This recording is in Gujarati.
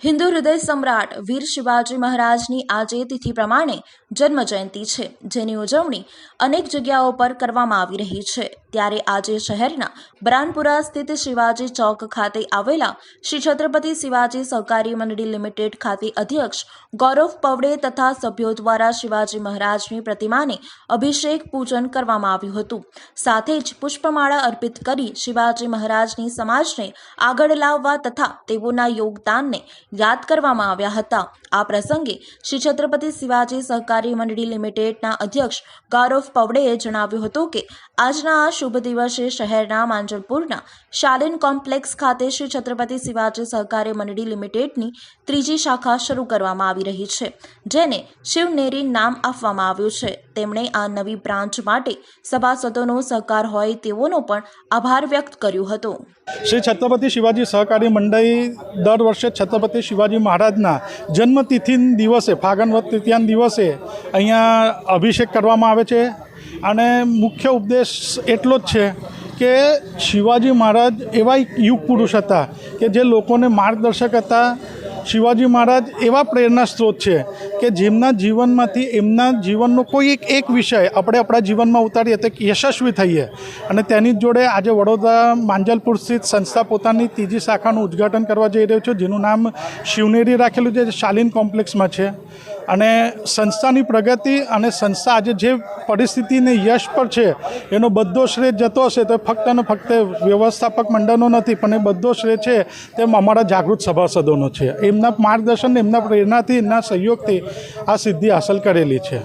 હિન્દુ હૃદય સમ્રાટ વીર શિવાજી મહારાજની આજે તિથિ પ્રમાણે જન્મ જયંતિ છે, જેની ઉજવણી અનેક જગ્યાઓ પર કરવામાં આવી રહી છે. ત્યારે આજે શહેરના બ્રાનપુરા સ્થિત શિવાજી ચોક ખાતે આવેલા શ્રી છત્રપતિ શિવાજી સહકારી મંડળી લિમિટેડ ખાતે અધ્યક્ષ ગૌરવ પવડે તથા સભ્યો દ્વારા શિવાજી મહારાજની પ્રતિમાને અભિષેક પૂજન કરવામાં આવ્યું હતું. સાથે જ પુષ્પમાળા અર્પિત કરી શિવાજી મહારાજની સમાજને આગળ લાવવા તથા તેઓના યોગદાનને યાદ કરવામાં આવ્યા હતા. આ પ્રસંગે શ્રી છત્રપતિ શિવાજી સહકારી મંડળી લિમિટેડના અધ્યક્ષ ગૌરવ પવડેએ જણાવ્યું હતું કે આજના આ શુભ દિવસે શહેરના માંજલપુરના શાલિન કોમ્પ્લેક્સ ખાતે શ્રી છત્રપતિ શિવાજી સહકારી મંડળી લિમિટેડની ત્રીજી શાખા શરૂ કરવામાં આવી રહી છે, જેને શિવનેરી નામ આપવામાં આવ્યું છે. તેમણે આ નવી બ્રાન્ચ માટે સભાસદોનો સહકાર હોય તેઓનો પણ આભાર વ્યક્ત કર્યો હતો. શ્રી છત્રપતિ શિવાજી સહકારી મંડળી દર વર્ષે છત્રપતિ શિવાજી મહારાજના જન્મતિથિ દિવસે ફાગણવત તૃતીયાન દિવસે અહીંયા અભિષેક કરવામાં આવે છે. અને મુખ્ય ઉપદેશ એટલો જ છે કે શિવાજી મહારાજ એવા યુગ પુરુષ હતા કે જે લોકોને માર્ગદર્શક હતા શિવાજી મહારાજ એવા પ્રેરણા સ્ત્રોત છે કે જેમના જીવનમાંથી, એમના જીવનનો કોઈ એક એક વિષય આપણે આપણા જીવનમાં ઉતારીએ તો યશસ્વી થઈએ. અને તેની જોડે આજે વડોદરા માંજલપુર સ્થિત સંસ્થા પોતાની ત્રીજી શાખાનું ઉદ્ઘાટન કરવા જઈ રહ્યું છે, જેનું નામ શિવનેરી રાખેલું છે, જે શાલીન કોમ્પ્લેક્સમાં છે. અને સંસ્થાની પ્રગતિ અને સંસ્થા આજે જે પરિસ્થિતિને યશ પર છે, એનો બધો શ્રેય જતો હશે તો ફક્ત અને ફક્ત વ્યવસ્થાપક મંડળનો નથી, પણ એ બધો શ્રેય છે તે અમારા જાગૃત સભાસદોનો છે. એમના માર્ગદર્શન એમના પ્રેરણાથી, એમના સહયોગથી આ સિદ્ધિ હાંસલ કરેલી છે.